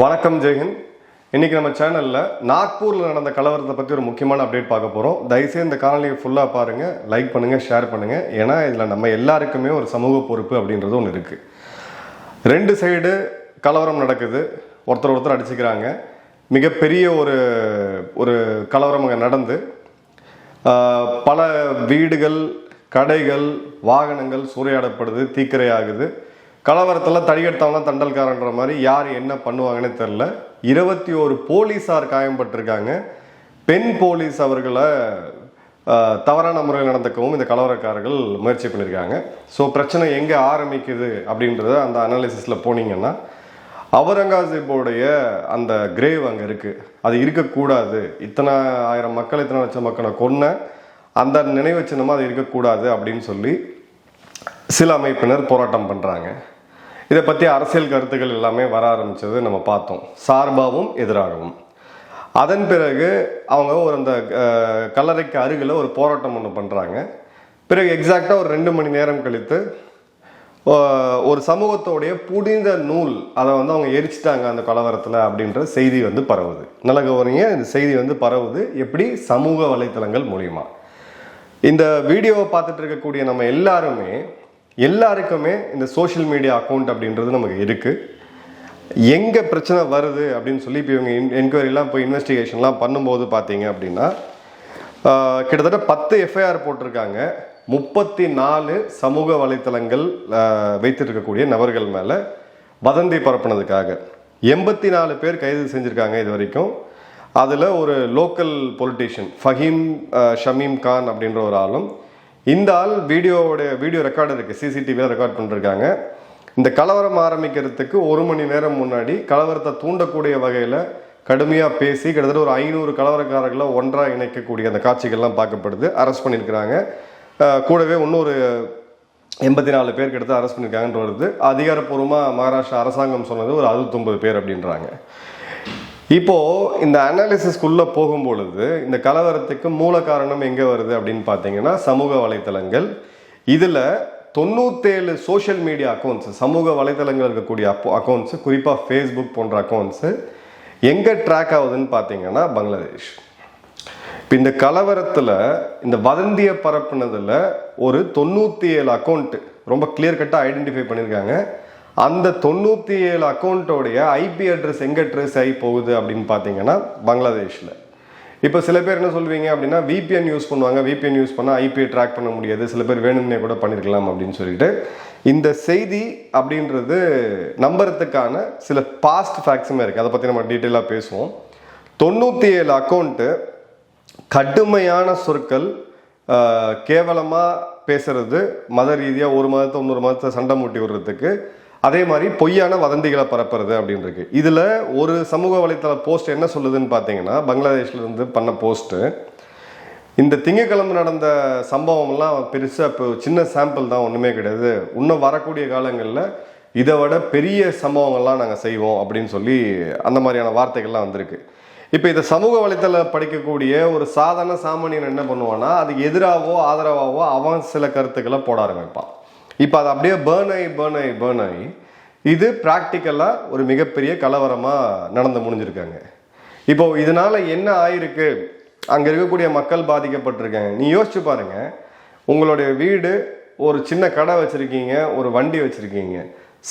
வணக்கம் ஜெயஹிந்த் இன்னைக்கு நம்ம சேனலில் நாக்பூரில் நடந்த கலவரத்தை பற்றி ஒரு முக்கியமான அப்டேட் பார்க்க போகிறோம் தயவுசெய்து இந்த காணொலியை ஃபுல்லாக பாருங்கள் லைக் பண்ணுங்கள் ஷேர் பண்ணுங்கள் ஏன்னா இதில் நம்ம எல்லாருக்குமே ஒரு சமூக பொறுப்பு அப்படின்றது ஒன்று இருக்குது ரெண்டு சைடு கலவரம் நடக்குது. ஒருத்தர் ஒருத்தர் அடிச்சுக்கிறாங்க. மிகப்பெரிய ஒரு ஒரு கலவரம் அங்கே நடந்து. பல வீடுகள் கடைகள் வாகனங்கள் சூறையாடப்படுது தீக்கிரையாகுது. கலவரத்தில் தடிகெடுத்தவங்களாம் தண்டல்காரன்ற மாதிரி யார் என்ன பண்ணுவாங்கன்னு தெரில இருபத்தி ஒரு போலீஸார் காயம்பட்டிருக்காங்க. பெண் போலீஸ் அவர்களை தவறான முறையில் நடந்துக்கவும் இந்த கலவரக்காரர்கள் முயற்சி பண்ணியிருக்காங்க ஸோ பிரச்சனை எங்கே ஆரம்பிக்குது அப்படின்றத அந்த அனாலிசிஸில் போனீங்கன்னா அவுரங்கசீப்போடைய அந்த கிரேவ் அங்கே இருக்குது அது இருக்கக்கூடாது. இத்தனை ஆயிரம் மக்கள் இத்தனை லட்சம் மக்களை கொன்ன அந்த நினைவு சின்னமாக அது இருக்கக்கூடாது அப்படின்னு சொல்லி சில அமைப்பினர் போராட்டம் பண்ணுறாங்க இதை பற்றி அரசியல் கருத்துக்கள் எல்லாமே வர ஆரம்பித்தது நம்ம பார்த்தோம். சார்பாகவும் எதிராகவும். அதன் பிறகு அவங்க ஒரு அந்த கல்லறைக்கு அருகில் ஒரு போராட்டம் ஒன்று பண்ணுறாங்க பிறகு எக்ஸாக்டாக ஒரு ரெண்டு மணி நேரம் கழித்து ஒரு சமூகத்தோடைய புனித நூல் அதை வந்து அவங்க எரிச்சிட்டாங்க அந்த கலவரத்தில் அப்படின்ற செய்தி வந்து பரவுது. நல்ல கவனிங்க இந்த செய்தி வந்து பரவுது எப்படி? சமூக வலைத்தளங்கள் மூலிமா இந்த வீடியோவை பார்த்துட்டு இருக்கக்கூடிய நம்ம எல்லாருமே எல்லாருக்குமே இந்த சோஷியல் மீடியா அக்கௌண்ட் அப்படின்றது நமக்கு இருக்குது எங்கே பிரச்சனை வருது அப்படின்னு சொல்லி இப்போ இவங்க என்கொயரிலாம் இப்போ இன்வெஸ்டிகேஷன்லாம் பண்ணும்போது பார்த்தீங்க அப்படின்னா கிட்டத்தட்ட பத்து எஃப்ஐஆர் போட்டிருக்காங்க. முப்பத்தி நாலு சமூக வலைத்தளங்கள் வைத்திருக்கக்கூடிய நபர்கள் மேலே வதந்தி பரப்புனதுக்காக. எண்பத்தி நாலு பேர் கைது செஞ்சுருக்காங்க இது வரைக்கும். அதில் ஒரு லோக்கல் பொலிட்டீஷியன் ஃபஹீம் ஷமீம் கான் அப்படின்ற ஒரு ஆளும் இந்த ஆள் வீடியோவோட வீடியோ ரெக்கார்டு இருக்குது சிசிடிவியில் ரெக்கார்ட் பண்ணிருக்காங்க. இந்த கலவரம் ஆரம்பிக்கிறதுக்கு ஒரு மணி நேரம் முன்னாடி கலவரத்தை தூண்டக்கூடிய வகையில் கடுமையாக பேசி கிட்டத்தட்ட ஒரு ஐநூறு கலவரக்காரர்களை ஒன்றாக இணைக்கக்கூடிய அந்த காட்சிகள்லாம் பார்க்கப்படுது. அரெஸ்ட் பண்ணியிருக்கிறாங்க. கூடவே இன்னொரு எண்பத்தி நாலு பேர் கிட்ட அரெஸ்ட் பண்ணியிருக்காங்கன்ற வருது அதிகாரப்பூர்வமாக மகாராஷ்டிரா அரசாங்கம் சொன்னது ஒரு அறுபத்தொம்பது பேர் அப்படின்றாங்க. இப்போ இந்த அனாலிசிஸ்க்குள்ள போகும் பொழுது இந்த கலவரத்துக்கு மூல காரணம் எங்க வருது அப்படின்னு பார்த்தீங்கன்னா சமூக வலைத்தளங்கள். இதுல தொண்ணூத்தேழு சோஷியல் மீடியா அக்கௌண்ட்ஸ் சமூக வலைத்தளங்கள் இருக்கக்கூடிய அக்கௌண்ட்ஸ் குறிப்பாக ஃபேஸ்புக் போன்ற அக்கௌண்ட்ஸ் எங்கே ட்ராக் ஆகுதுன்னு பார்த்தீங்கன்னா பங்களாதேஷ். இப்போ இந்த கலவரத்தில் இந்த வதந்தியை பரப்புனதில் ஒரு தொண்ணூற்றி ஏழு அக்கௌண்ட்டு ரொம்ப கிளியர் கட்டாக ஐடென்டிஃபை பண்ணியிருக்காங்க அந்த தொண்ணூற்றி ஏழு அக்கௌண்ட்டோடைய ஐபி அட்ரஸ் எங்கே ட்ரேஸ் ஆகி போகுது அப்படின்னு பார்த்தீங்கன்னா பங்களாதேஷில். இப்போ சில பேர் என்ன சொல்வீங்க அப்படின்னா விபிஎன் யூஸ் பண்ணுவாங்க. விபிஎன் யூஸ் பண்ணால் ஐபியை ட்ராக் பண்ண முடியாது. சில பேர் வேணும்னே கூட பண்ணியிருக்கலாம் அப்படின்னு சொல்லிட்டு. இந்த செய்தி அப்படின்றது நம்புறதுக்கான சில பாஸ்ட் ஃபேக்ட்ஸுமே இருக்குது அதை பற்றி நம்ம டீட்டெயிலாக பேசுவோம். தொண்ணூற்றி ஏழு அக்கௌண்ட்டு கடுமையான சொற்கள் கேவலமாக பேசுறது மத ரீதியாக ஒரு மதத்தை இன்னொரு மதத்தை சண்டை மூட்டி விடுறதுக்கு அதே மாதிரி பொய்யான வதந்திகளை பரப்புறது அப்படின்னு இருக்கு இதில் ஒரு சமூக வலைத்தள போஸ்ட் என்ன சொல்லுதுன்னு பார்த்தீங்கன்னா பங்களாதேஷ்லேருந்து பண்ண போஸ்ட்டு இந்த திங்கக்கிழமை நடந்த சம்பவம்லாம் பெருசாக இப்போ சின்ன சாம்பிள் தான் ஒன்றுமே கிடையாது. இன்னும் வரக்கூடிய காலங்களில் இதை விட பெரிய சம்பவங்கள்லாம் நாங்கள் செய்வோம் அப்படின்னு சொல்லி அந்த மாதிரியான வார்த்தைகள்லாம் வந்திருக்கு. இப்போ இதை சமூக வலைத்தள படிக்கக்கூடிய ஒரு சாதாரண சாமானியன் என்ன பண்ணுவான்னா அதுக்கு எதிராகவோ ஆதரவாகவோ அவன் சில கருத்துக்களை போட ஆரம்பிப்பான். இப்போ அது அப்படியே பேர்ன் ஆகி பேர்ன் ஆகி பேர்ன் ஆகி இது ப்ராக்டிக்கலாக ஒரு மிகப்பெரிய கலவரமாக நடந்து முடிஞ்சிருக்காங்க. இப்போ இதனால் என்ன ஆயிருக்கு? அங்கே இருக்கக்கூடிய மக்கள் பாதிக்கப்பட்டிருக்காங்க. நீ யோசிச்சு பாருங்க. உங்களுடைய வீடு ஒரு சின்ன கடை வச்சுருக்கீங்க ஒரு வண்டி வச்சுருக்கீங்க.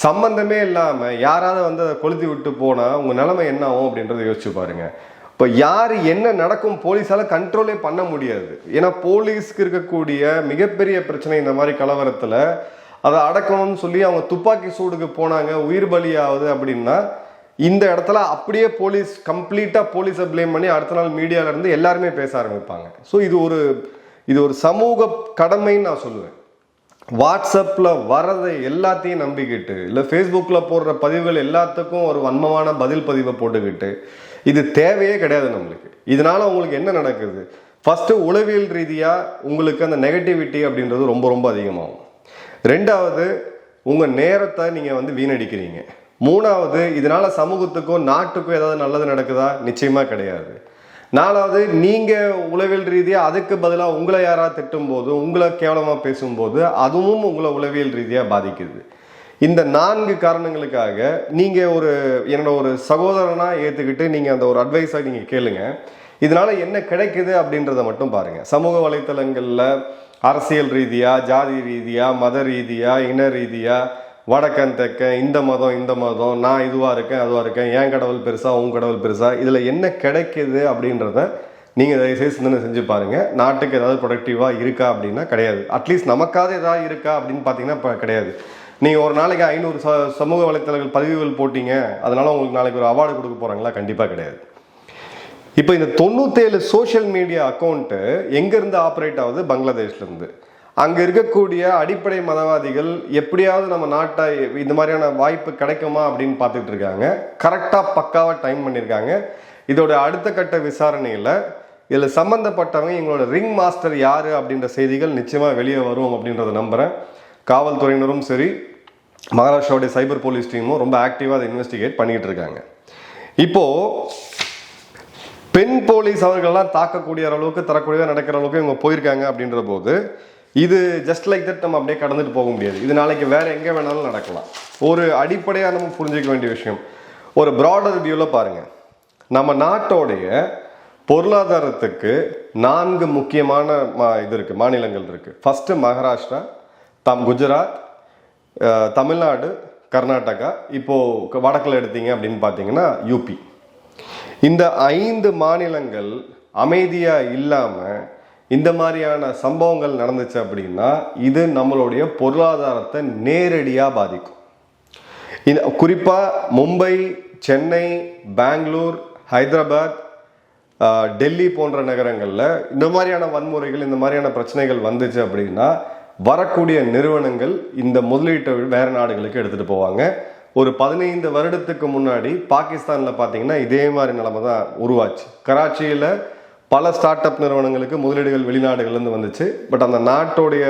சம்பந்தமே இல்லாமல் யாராவது வந்து அதை கொளுத்தி விட்டு போனால் உங்கள் நிலைமை என்ன ஆகும் அப்படின்றத யோசிச்சு பாருங்கள் இப்போ யார் என்ன நடக்கும் போலீஸால் கண்ட்ரோலே பண்ண முடியாது. ஏன்னா போலீஸ்க்கு இருக்கக்கூடிய மிகப்பெரிய பிரச்சனை இந்த மாதிரி கலவரத்தில். அதை அடக்கணும்னு சொல்லி அவங்க துப்பாக்கி சூடுக்கு போனாங்க உயிர் பலியாகுது அப்படின்னா இந்த இடத்துல அப்படியே போலீஸ் கம்ப்ளீட்டாக போலீஸை ப்ளேம் பண்ணி அடுத்த நாள் மீடியாவிலேருந்து இருந்து எல்லாருமே பேச ஆரம்பிப்பாங்க. ஸோ இது ஒரு இது ஒரு சமூக கடமைன்னு நான் சொல்லுவேன். வாட்ஸ்அப்பில் வரதை எல்லாத்தையும் நம்பிக்கிட்டு இல்லை ஃபேஸ்புக்கில் போடுற பதிவுகள் எல்லாத்துக்கும் ஒரு வன்மமான பதில் பதிவை போட்டுக்கிட்டு இது தேவையே கிடையாது நம்மளுக்கு. இதனால உங்களுக்கு என்ன நடக்குது? ஃபஸ்ட்டு உளவியல் ரீதியாக உங்களுக்கு அந்த நெகட்டிவிட்டி அப்படின்றது ரொம்ப ரொம்ப அதிகமாகும். ரெண்டாவது உங்கள் நேரத்தை நீங்கள் வந்து வீணடிக்கிறீங்க. மூணாவது இதனால் சமூகத்துக்கும் நாட்டுக்கும் ஏதாவது நல்லது நடக்குதா? நிச்சயமாக கிடையாது. நாலாவது நீங்கள் உளவியல் ரீதியாக அதுக்கு பதிலாக உங்களை யாராவது திட்டும் போது உங்களை கேவலமாக பேசும்போது அதுவும் உங்களை உளவியல் ரீதியாக பாதிக்குது. இந்த நான்கு காரணங்களுக்காக நீங்கள் ஒரு என்னோட ஒரு சகோதரனாக ஏற்றுக்கிட்டு நீங்கள் அந்த ஒரு அட்வைஸாக நீங்கள் கேளுங்க. இதனால் என்ன கிடைக்குது அப்படின்றத மட்டும் பாருங்கள் சமூக வலைத்தளங்களில் அரசியல் ரீதியாக ஜாதி ரீதியாக மத ரீதியாக இன ரீதியாக வடக்கன் தெக்கன் இந்த மதம் இந்த மதம் நான் இதுவாக இருக்கேன் அதுவாக இருக்கேன் என் கடவுள் பெருசா உன் கடவுள் பெருசா இதில் என்ன கிடைக்குது அப்படின்றத நீங்கள் தயவுசெய்து சிந்தனை செஞ்சு பாருங்கள் நாட்டுக்கு ஏதாவது ப்ரொடக்டிவாக இருக்கா அப்படின்னா கிடையாது. அட்லீஸ்ட் நமக்காவது ஏதாவது இருக்கா அப்படின்னு பார்த்தீங்கன்னா இப்போ கிடையாது. நீங்கள் ஒரு நாளைக்கு ஐநூறு ச சமூக வலைத்தளங்கள் பதிவுகள் போட்டீங்க அதனால் உங்களுக்கு நாளைக்கு ஒரு அவார்டு கொடுக்க போகிறாங்களா கண்டிப்பாக கிடையாது. இப்போ இந்த தொண்ணூத்தேழு சோஷியல் மீடியா அக்கௌண்ட்டு எங்கேருந்து ஆப்ரேட் ஆகுது? பங்களாதேஷ்லேருந்து. அங்கே இருக்கக்கூடிய அடிப்படை மதவாதிகள் எப்படியாவது நம்ம நாட்டை இந்த மாதிரியான வாய்ப்பு கிடைக்குமா அப்படின்னு பார்த்துட்டு இருக்காங்க. கரெக்டாக பக்காவாக டைம் பண்ணியிருக்காங்க இதோட அடுத்த கட்ட விசாரணையில் இதில் சம்மந்தப்பட்டவங்க எங்களோட ரிங் மாஸ்டர் யார் அப்படின்ற செய்திகள் நிச்சயமாக வெளியே வரும் அப்படின்றத நம்புகிறேன் காவல்துறையினரும் சரி மகாராஷ்டிராவுடைய சைபர் போலீஸ் டீமும் ரொம்ப ஆக்டிவாக அதை இன்வெஸ்டிகேட் பண்ணிகிட்டு இருக்காங்க. இப்போது பெண் போலீஸ் அவர்கள்லாம் தாக்கக்கூடிய அளவுக்கு தரக்கூடியதாக நடக்கிற அளவுக்கு இவங்க போயிருக்காங்க அப்படின்ற போது இது ஜஸ்ட் லைக் தட் நம்ம அப்படியே கடந்துட்டு போக முடியாது. இது நாளைக்கு வேறு எங்கே வேணாலும் நடக்கலாம். ஒரு அடிப்படையாக நம்ம புரிஞ்சிக்க வேண்டிய விஷயம். ஒரு ப்ராடர் வியூவில் பாருங்கள் நம்ம நாட்டோடைய பொருளாதாரத்துக்கு நான்கு முக்கியமான மா- இது இருக்குது மாநிலங்கள் இருக்குது ஃபஸ்ட்டு மகாராஷ்டிரா தம் குஜராத் தமிழ்நாடு கர்நாடகா இப்போது வடக்கில் எடுத்தீங்க அப்படின்னு பார்த்தீங்கன்னா யூபி இந்த ஐந்து மாநிலங்கள் அமைதியாக இல்லாமல் இந்த மாதிரியான சம்பவங்கள் நடந்துச்சு அப்படின்னா இது நம்மளுடைய பொருளாதாரத்தை நேரடியாக பாதிக்கும். இந்த குறிப்பாக மும்பை சென்னை பெங்களூர் ஹைதராபாத் டெல்லி போன்ற நகரங்களில் இந்த மாதிரியான வன்முறைகள் இந்த மாதிரியான பிரச்சனைகள் வந்துச்சு அப்படின்னா வரக்கூடிய நிறுவனங்கள் இந்த முதலீட்டை வேறு நாடுகளுக்கு எடுத்துகிட்டு போவாங்க. ஒரு பதினைந்து வருடத்துக்கு முன்னாடி பாகிஸ்தானில் பார்த்தீங்கன்னா இதே மாதிரி நிலைமை தான் உருவாச்சு. கராச்சியில் பல ஸ்டார்ட் அப் நிறுவனங்களுக்கு முதலீடுகள் வெளிநாடுகள்லேருந்து வந்துச்சு. பட் அந்த நாட்டோடைய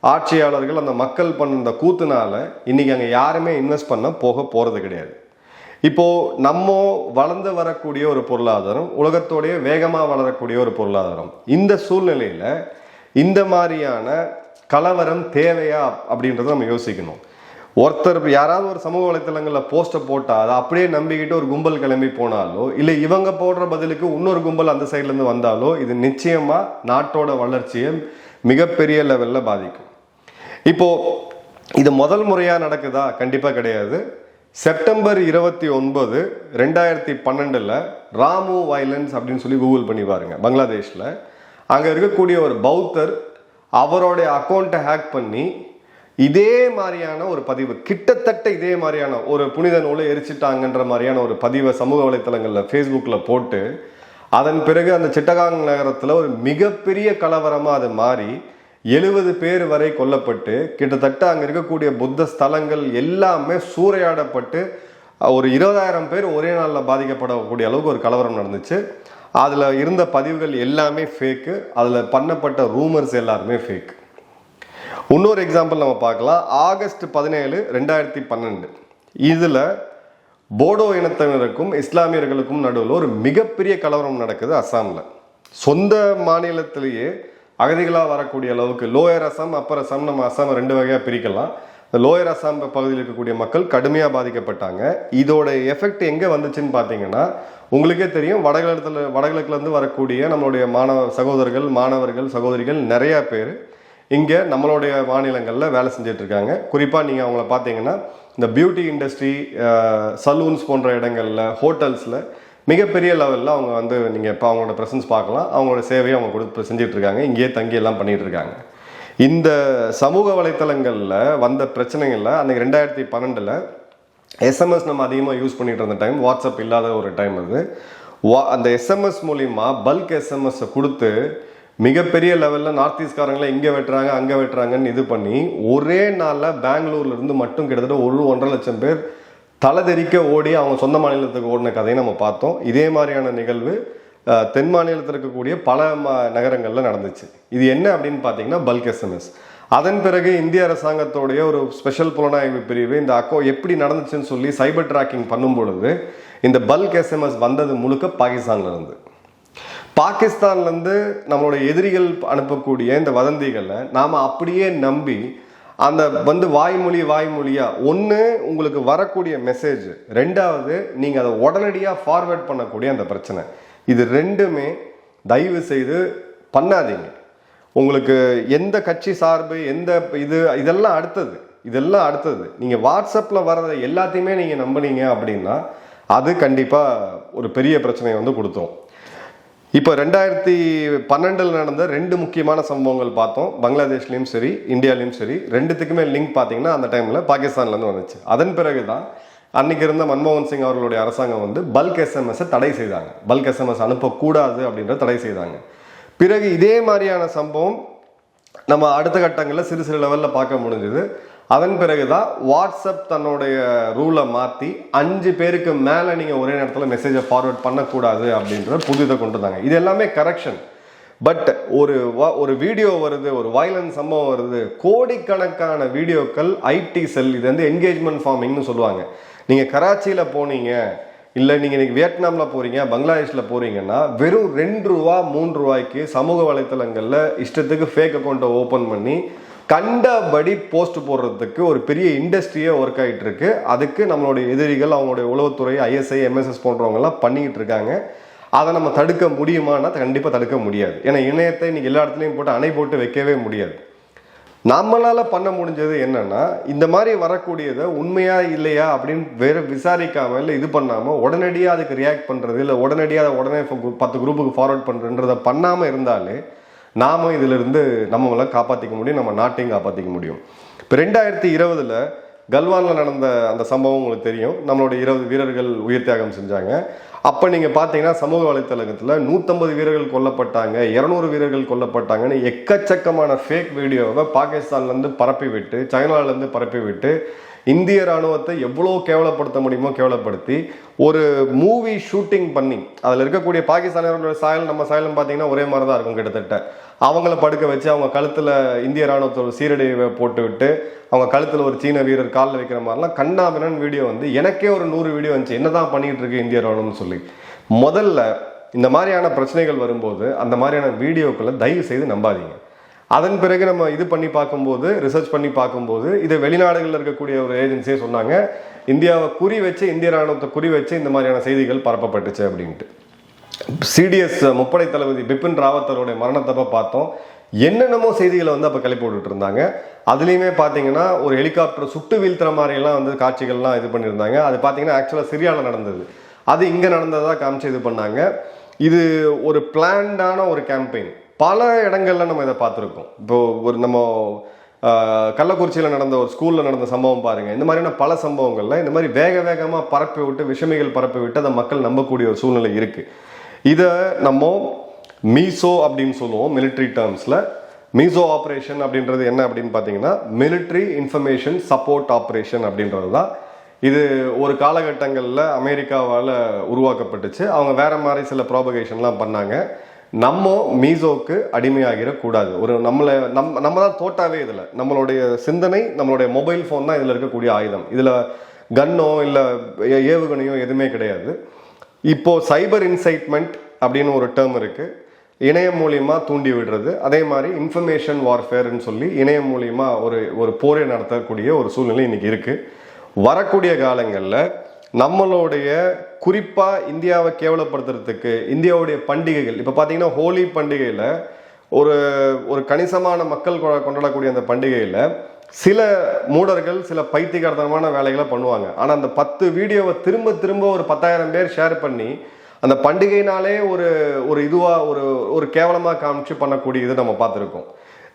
ஆட்சியாளர்கள் அந்த மக்கள் பண்ண அந்த கூத்துனால இன்னைக்கு அங்கே யாருமே இன்வெஸ்ட் பண்ண போக போகிறது கிடையாது. இப்போது நம்ம வளர்ந்து வரக்கூடிய ஒரு பொருளாதாரம் உலகத்தோடைய வேகமாக வளரக்கூடிய ஒரு பொருளாதாரம். இந்த சூழ்நிலையில் இந்த மாதிரியான கலவரம் தேவையா அப்படின்றத நம்ம யோசிக்கணும். ஒருத்தர் யாராவது ஒரு சமூக வலைத்தளங்களில் போஸ்ட்டை போட்டால் அதை அப்படியே நம்பிக்கிட்டு ஒரு கும்பல் கிளம்பி போனாலோ இல்லை இவங்க போடுற பதிலுக்கு இன்னொரு கும்பல் அந்த சைட்லேருந்து வந்தாலோ இது நிச்சயமாக நாட்டோட வளர்ச்சியை மிகப்பெரிய லெவலில் பாதிக்கும். இப்போது இது முதல் முறையாக நடக்குதா? கண்டிப்பாக கிடையாது. செப்டம்பர் இருபத்தி ஒன்பது ரெண்டாயிரத்தி பன்னெண்டில் ராமு வயலன்ஸ் அப்படின்னு சொல்லி கூகுள் பண்ணி பாருங்கள் பங்களாதேஷில். அங்கே இருக்கக்கூடிய ஒரு பௌத்தர் அவருடைய அக்கௌண்ட்டை ஹேக் பண்ணி இதே மாதிரியான ஒரு பதிவு கிட்டத்தட்ட இதே மாதிரியான ஒரு புனித நூலை எரிச்சிட்டாங்கன்ற மாதிரியான ஒரு பதிவை சமூக வலைத்தளங்களில் ஃபேஸ்புக்கில் போட்டு அதன் பிறகு அந்த சிட்டகாங் நகரத்தில் ஒரு மிகப்பெரிய கலவரமாக அது மாறி எழுபது பேர் வரை கொல்லப்பட்டு கிட்டத்தட்ட அங்கே இருக்கக்கூடிய புத்த ஸ்தலங்கள் எல்லாமே சூறையாடப்பட்டு ஒரு இருபதாயிரம் பேர் ஒரே நாளில் பாதிக்கப்படக்கூடிய அளவுக்கு ஒரு கலவரம் நடந்துச்சு. அதில் இருந்த பதிவுகள் எல்லாமே ஃபேக்கு அதில் பண்ணப்பட்ட ரூமர்ஸ் எல்லாருமே ஃபேக் இன்னொரு எக்ஸாம்பிள் நம்ம பார்க்கலாம். ஆகஸ்ட் பதினேழு ரெண்டாயிரத்தி பன்னெண்டு. இதில் போடோ இனத்தினருக்கும் இஸ்லாமியர்களுக்கும் நடுவில் ஒரு மிகப்பெரிய கலவரம் நடக்குது அஸ்ஸாமில் சொந்த மாநிலத்திலேயே அகதிகளாக வரக்கூடிய அளவுக்கு லோயர் அசாம் அப்பர் அசாம் நம்ம அசாமை ரெண்டு வகையாக பிரிக்கலாம். இந்த லோயர் அசாம் பகுதியில் இருக்கக்கூடிய மக்கள் கடுமையாக பாதிக்கப்பட்டாங்க. இதோட எஃபெக்ட் எங்கே வந்துச்சுன்னு பார்த்தீங்கன்னா உங்களுக்கே தெரியும் வடகிழத்துல வடகிழக்குலேருந்து வரக்கூடிய நம்மளுடைய மாணவ சகோதரர்கள் மாணவர்கள் சகோதரிகள் நிறையா பேர் இங்கே நம்மளுடைய மாநிலங்களில் வேலை செஞ்சிட்ருக்காங்க குறிப்பாக நீங்கள் அவங்கள பார்த்தீங்கன்னா இந்த பியூட்டி இண்டஸ்ட்ரி சலூன்ஸ் போன்ற இடங்களில் ஹோட்டல்ஸில் மிகப்பெரிய லெவலில் அவங்க வந்து நீங்கள் இப்போ அவங்களோட ப்ரெசன்ஸ் பார்க்கலாம். அவங்களோட சேவையை அவங்க கொடுத்து செஞ்சிட்ருக்காங்க இங்கேயே தங்கி எல்லாம் பண்ணிகிட்ருக்காங்க இந்த சமூக வலைத்தளங்களில் வந்த பிரச்சனைகளில் அன்றைக்கி ரெண்டாயிரத்தி பன்னெண்டில் எஸ்எம்எஸ் நம்ம அதிகமாக யூஸ் பண்ணிகிட்டு இருந்த டைம் வாட்ஸ்அப் இல்லாத ஒரு டைம் அது. வா அந்த எஸ்எம்எஸ் மூலிமா பல்க் எஸ்எம்எஸ்ஸை கொடுத்து மிகப்பெரிய லெவலில் நார்த் ஈஸ்ட்காரங்களை இங்கே வெட்டுறாங்க அங்கே வெட்டுறாங்கன்னு இது பண்ணி ஒரே நாளில் பெங்களூர்லேருந்து மட்டும் கிட்டத்தட்ட ஒரு ஒன்றரை லட்சம் பேர் தலைதெறிக்க ஓடி அவங்க சொந்த மாநிலத்துக்கு ஓடின கதையை நம்ம பார்த்தோம். இதே மாதிரியான நிகழ்வு தென் மாநிலத்தில் இருக்கக்கூடிய பல ம- நடந்துச்சு. இது என்ன அப்படின்னு பார்த்தீங்கன்னா பல்க் எஸ்எம்எஸ் அதன் பிறகு இந்திய அரசாங்கத்தோடைய ஒரு ஸ்பெஷல் புலனாய்வு பிரிவு இந்த அக்கோ எப்படி நடந்துச்சுன்னு சொல்லி சைபர் ட்ராக்கிங் பண்ணும் பொழுது இந்த பல்க் எஸ்எம்எஸ் வந்தது முழுக்க பாகிஸ்தான்லேருந்து பாகிஸ்தான்லேருந்து நம்மளுடைய எதிரிகள் அனுப்பக்கூடிய இந்த வதந்திகளை நாம் அப்படியே நம்பி அந்த வந்து வாய்மொழி வாய்மொழியாக ஒன்று உங்களுக்கு வரக்கூடிய மெசேஜ் ரெண்டாவது நீங்கள் அதை உடனடியாக ஃபார்வேர்ட் பண்ணக்கூடிய அந்த பிரச்சனை. இது ரெண்டுமே தயவு செய்து பண்ணாதீங்க. உங்களுக்கு எந்த கட்சி சார்பு எந்த இது இதெல்லாம் அடுத்தது. இதெல்லாம் அடுத்தது. நீங்கள் வாட்ஸ்அப்பில் வர்றதை எல்லாத்தையுமே நீங்கள் நம்புனீங்க அப்படின்னா அது கண்டிப்பாக ஒரு பெரிய பிரச்சனையை வந்து கொடுத்தோம் இப்போ ரெண்டாயிரத்தி பன்னெண்டில் நடந்த ரெண்டு முக்கியமான சம்பவங்கள் பார்த்தோம். பங்களாதேஷ்லேயும் சரி இந்தியாலையும் சரி ரெண்டுத்துக்குமே லிங்க் பார்த்தீங்கன்னா அந்த டைமில் பாகிஸ்தான்லேருந்து வந்துச்சு. அதன் பிறகு தான் அன்றைக்கி இருந்த மன்மோகன் சிங் அவர்களுடைய அரசாங்கம் வந்து பல்க் எஸ்எம்எஸை தடை செய்தாங்க. பல்க் எஸ்எம்எஸ் அனுப்பக்கூடாது அப்படின்றத தடை செய்தாங்க. பிறகு இதே மாதிரியான சம்பவம் நம்ம அடுத்த கட்டங்களில் சிறு சிறு லெவலில் பார்க்க முடிஞ்சது. அதன் பிறகு தான் வாட்ஸ்அப் தன்னுடைய ரூலை மாற்றி அஞ்சு பேருக்கு மேலே நீங்கள் ஒரே நேரத்தில் மெசேஜை ஃபார்வர்ட் பண்ணக்கூடாது அப்படின்ற புதிதை கொண்டு வந்தாங்க. இது எல்லாமே கரெக்ஷன் பட் ஒரு ஒரு வீடியோ வருது ஒரு வயலன்ஸ் சம்பவம் வருது. கோடிக்கணக்கான வீடியோக்கள் ஐடி செல் இது வந்து என்கேஜ்மெண்ட் ஃபார்மிங்னு சொல்லுவாங்க. நீங்கள் கராச்சியில் போனீங்க இல்லை நீங்கள் இன்றைக்கி வியட்நாமில் போகிறீங்க பங்களாதேஷில் போகிறீங்கன்னா வெறும் ரெண்டு ரூபா மூன்று ரூபாய்க்கு சமூக வலைத்தளங்களில் இஷ்டத்துக்கு ஃபேக் அக்கௌண்ட்டை ஓப்பன் பண்ணி கண்டபடி போஸ்ட் போடுறதுக்கு ஒரு பெரிய இண்டஸ்ட்ரியே ஒர்க் ஆகிட்டு இருக்கு. அதுக்கு நம்மளுடைய எதிரிகள் அவங்களுடைய உளவுத்துறை ஐஎஸ்ஐ எம்எஸ்எஸ் போன்றவங்கெல்லாம் பண்ணிக்கிட்டு இருக்காங்க. அதை நம்ம தடுக்க முடியுமான்னா கண்டிப்பாக தடுக்க முடியாது. ஏன்னா இணையத்தை இன்னைக்கு எல்லா இடத்துலையும் போட்டு அணை போட்டு வைக்கவே முடியாது. நம்மளால் பண்ண முடிஞ்சது என்னன்னா இந்த மாதிரி வரக்கூடியதை உண்மையா இல்லையா அப்படின்னு வேற விசாரிக்காம இல்லை இது பண்ணாமல் உடனடியாக அதுக்கு ரியாக்ட் பண்ணுறது இல்லை உடனடியாக அதை உடனே பத்து குரூப்புக்கு ஃபார்வர்ட் பண்றன்றத பண்ணாமல் இருந்தாலே நாம இதுல இருந்து நம்மளை காப்பாற்றிக்க முடியும் நம்ம நாட்டையும் காப்பாற்றிக்க முடியும். இப்போ ரெண்டாயிரத்தி இருபதுல கல்வானில் நடந்த அந்த சம்பவம் உங்களுக்கு தெரியும். நம்மளுடைய இருபது வீரர்கள் உயிர் தியாகம் செஞ்சாங்க. அப்போ நீங்கள் பார்த்தீங்கன்னா சமூக வலைத்தளத்தில் நூற்றம்பது வீரர்கள் கொல்லப்பட்டாங்க இரநூறு வீரர்கள் கொல்லப்பட்டாங்கன்னு எக்கச்சக்கமான ஃபேக் வீடியோவை பாகிஸ்தான்லேருந்து பரப்பி விட்டு சைனாலேருந்து பரப்பி விட்டு இந்திய ராணுவத்தை எவ்வளோ கேவலப்படுத்த முடியுமோ கேவலப்படுத்தி ஒரு மூவி ஷூட்டிங் பண்ணி அதில் இருக்கக்கூடிய பாகிஸ்தானியர்களோட சாயல் நம்ம சாயலும் பார்த்தீங்கன்னா ஒரே மாதிரி தான் இருக்கும் கிட்டத்தட்ட. அவங்கள படுக்க வச்சு அவங்க கழுத்தில் இந்திய ராணுவத்தோட சீரடியை போட்டு விட்டு அவங்க கழுத்தில் ஒரு சீன வீரர் காலில் வைக்கிற மாதிரிலாம் கண்ணாபினன் வீடியோ வந்து எனக்கே ஒரு நூறு வீடியோ வந்துச்சு. என்னதான் பண்ணிகிட்டு இருக்கு இந்திய ராணுவம்னு சொல்லி. முதல்ல இந்த மாதிரியான பிரச்சனைகள் வரும்போது அந்த மாதிரியான வீடியோக்களை தயவு செய்து நம்பாதீங்க. அதன் பிறகு நம்ம இது பண்ணி பார்க்கும்போது ரிசர்ச் பண்ணி பார்க்கும்போது இது வெளிநாடுகளில் இருக்கக்கூடிய ஒரு ஏஜென்சியே சொன்னாங்க இந்தியாவை குறி வச்சு இந்திய ராணுவத்தை குறி வச்சு இந்த மாதிரியான செய்திகள் பரப்பப்பட்டுச்சு அப்படின்ட்டு. சிடிஎஸ் முப்படை தளபதி பிபின் ராவத்தருடைய மரணத்தப்ப பார்த்தோம். என்னென்னமோ செய்திகளை வந்து அப்போ கிளப்பி விட்டுட்டு இருந்தாங்க. அதுலேயுமே பார்த்தீங்கன்னா ஒரு ஹெலிகாப்டர் சுட்டு வீழ்த்துற மாதிரியெல்லாம் வந்து காட்சிகள்லாம் இது பண்ணியிருந்தாங்க. அது பார்த்தீங்கன்னா ஆக்சுவலாக சிரியாவில் நடந்தது. அது இங்கே நடந்ததாக காமிச்சு இது பண்ணாங்க. இது ஒரு பிளான்டான ஒரு கேம்பெயின் பல இடங்கள்ல நம்ம இதை பார்த்துருக்கோம். இப்போ ஒரு நம்ம கள்ளக்குறிச்சியில் நடந்த ஒரு ஸ்கூலில் நடந்த சம்பவம் பாருங்கள் இந்த மாதிரியான பல சம்பவங்களில் இந்த மாதிரி வேக வேகமாக பரப்பி விட்டு விஷமிகள் பரப்பி விட்டு அதை மக்கள் நம்பக்கூடிய ஒரு சூழ்நிலை இருக்குது இதை நம்ம மீசோ அப்படின்னு சொல்லுவோம் மிலிட்ரி டேர்ம்ஸில் மீசோ ஆப்ரேஷன் அப்படின்றது என்ன அப்படின்னு பார்த்தீங்கன்னா மிலிட்ரி இன்ஃபர்மேஷன் சப்போர்ட் ஆப்ரேஷன் அப்படின்றது தான். இது ஒரு காலகட்டங்களில் அமெரிக்காவால் உருவாக்கப்பட்டுச்சு. அவங்க வேறு மாதிரி சில ப்ராபகேஷன்லாம் பண்ணாங்க. நம்ம மீசோக்கு அடிமையாகிடக்கூடாது. ஒரு நம்மளை நம் நம்ம தான் தோட்டாவே இதில். நம்மளுடைய சிந்தனை நம்மளுடைய மொபைல் ஃபோன் தான் இதில் இருக்கக்கூடிய ஆயுதம். இதில் கன்னோ இல்லை ஏவுகணையோ எதுவுமே கிடையாது. இப்போது சைபர் இன்சைட்மெண்ட் அப்படின்னு ஒரு டேர்ம் இருக்குது இணையம் மூலயமா தூண்டி விடுறது. அதே மாதிரி இன்ஃபர்மேஷன் வார்ஃபேர்னு சொல்லி இணையம் மூலியமாக ஒரு ஒரு போரை நடத்தக்கூடிய ஒரு சூழ்நிலை இன்றைக்கி இருக்குது வரக்கூடிய காலங்களில் நம்மளுடைய குறிப்பாக இந்தியாவை கேவலப்படுத்துறதுக்கு இந்தியாவுடைய பண்டிகைகள் இப்போ பார்த்தீங்கன்னா ஹோலி பண்டிகையில் ஒரு ஒரு கணிசமான மக்கள் கொ- கொண்டாடக்கூடிய அந்த பண்டிகையில் சில மூடர்கள் சில பைத்தியகார்த்தனமான வேலைகளை பண்ணுவாங்க. ஆனால் அந்த பத்து வீடியோவை திரும்ப திரும்ப ஒரு பத்தாயிரம் பேர் ஷேர் பண்ணி அந்த பண்டிகைனாலே ஒரு ஒரு இதுவாக ஒரு ஒரு கேவலமாக காமிச்சு பண்ணக்கூடிய இது நம்ம பார்த்துருக்கோம்.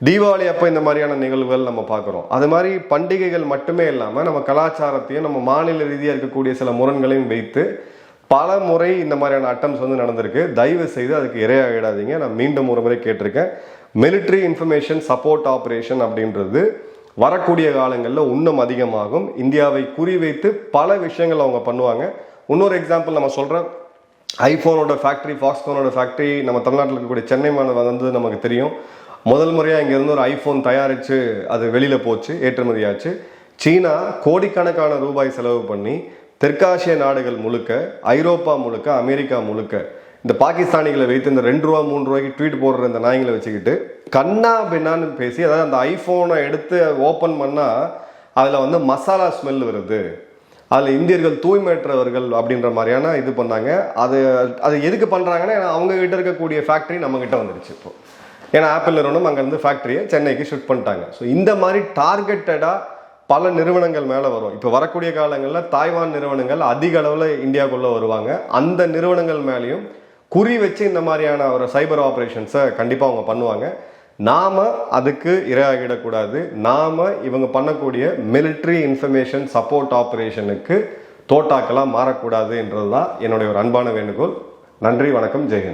தீபாவளி அப்போ இந்த மாதிரியான நிகழ்வுகள் நம்ம பார்க்குறோம். அது மாதிரி பண்டிகைகள் மட்டுமே இல்லாமல் நம்ம கலாச்சாரத்தையும் நம்ம மாநில ரீதியாக இருக்கக்கூடிய சில முரண்களையும் வைத்து பல முறை இந்த மாதிரியான அட்டம்ஸ் வந்து நடந்திருக்கு. தயவு செய்து அதுக்கு இரையாகிடாதீங்க. நான் மீண்டும் ஒரு முறை கேட்டிருக்கேன். மிலிட்ரி இன்ஃபர்மேஷன் சப்போர்ட் ஆப்ரேஷன் அப்படின்றது வரக்கூடிய காலங்களில் இன்னும் அதிகமாகும். இந்தியாவை குறிவைத்து பல விஷயங்கள் அவங்க பண்ணுவாங்க. இன்னொரு எக்ஸாம்பிள் நம்ம சொல்கிறேன் ஐஃபோனோட ஃபேக்ட்ரி ஃபாக்ஸ்கானோட ஃபேக்ட்ரி நம்ம தமிழ்நாட்டில் இருக்கக்கூடிய சென்னை மாநிலம் வந்து நமக்கு தெரியும். முதல் முறையாக இங்கேருந்து ஒரு ஐஃபோன் தயாரித்து அது வெளியில் போச்சு ஏற்றுமதியாச்சு. சீனா கோடிக்கணக்கான ரூபாய் செலவு பண்ணி தெற்காசிய நாடுகள் முழுக்க ஐரோப்பா முழுக்க அமெரிக்கா முழுக்க இந்த பாகிஸ்தானிகளை வைத்து இந்த ரெண்டு ரூபா மூணு ரூபாய்க்கு ட்வீட் போடுற இந்த நாய்களை வச்சுக்கிட்டு கண்ணா பின்னான்னு பேசி அதாவது அந்த ஐஃபோனை எடுத்து ஓப்பன் பண்ணால் அதில் வந்து மசாலா ஸ்மெல் வருது. அதில் இந்தியர்கள் தூய்மையற்றவர்கள் அப்படின்ற மாதிரியான இது பண்ணாங்க. அது அது எதுக்கு பண்ணுறாங்கன்னா ஏன்னா அவங்க கிட்ட இருக்கக்கூடிய ஃபேக்ட்ரி நம்மக்கிட்ட வந்துருச்சு இப்போ. ஏன்னா ஆப்பிள் நிறுவனம் அங்கேருந்து ஃபேக்ட்ரியை சென்னைக்கு ஷிஃப்ட் பண்ணிட்டாங்க. ஸோ இந்த மாதிரி டார்கெட்டடாக பல நிறுவனங்கள் மேலே வரும். இப்போ வரக்கூடிய காலங்களில் தாய்வான் நிறுவனங்கள் அதிக அளவில் இந்தியாவுக்குள்ளே வருவாங்க. அந்த நிறுவனங்கள் மேலேயும் குறி வச்சு இந்த மாதிரியான ஒரு சைபர் ஆப்ரேஷன்ஸை கண்டிப்பாக அவங்க பண்ணுவாங்க. நாம் அதுக்கு இரையாகிடக்கூடாது. நாம் இவங்க பண்ணக்கூடிய மிலிட்ரி இன்ஃபர்மேஷன் சப்போர்ட் ஆப்ரேஷனுக்கு தோட்டாக்களாக மாறக்கூடாது என்றது தான் என்னுடைய ஒரு அன்பான வேண்டுகோள். நன்றி வணக்கம் ஜெயஹிந்த்.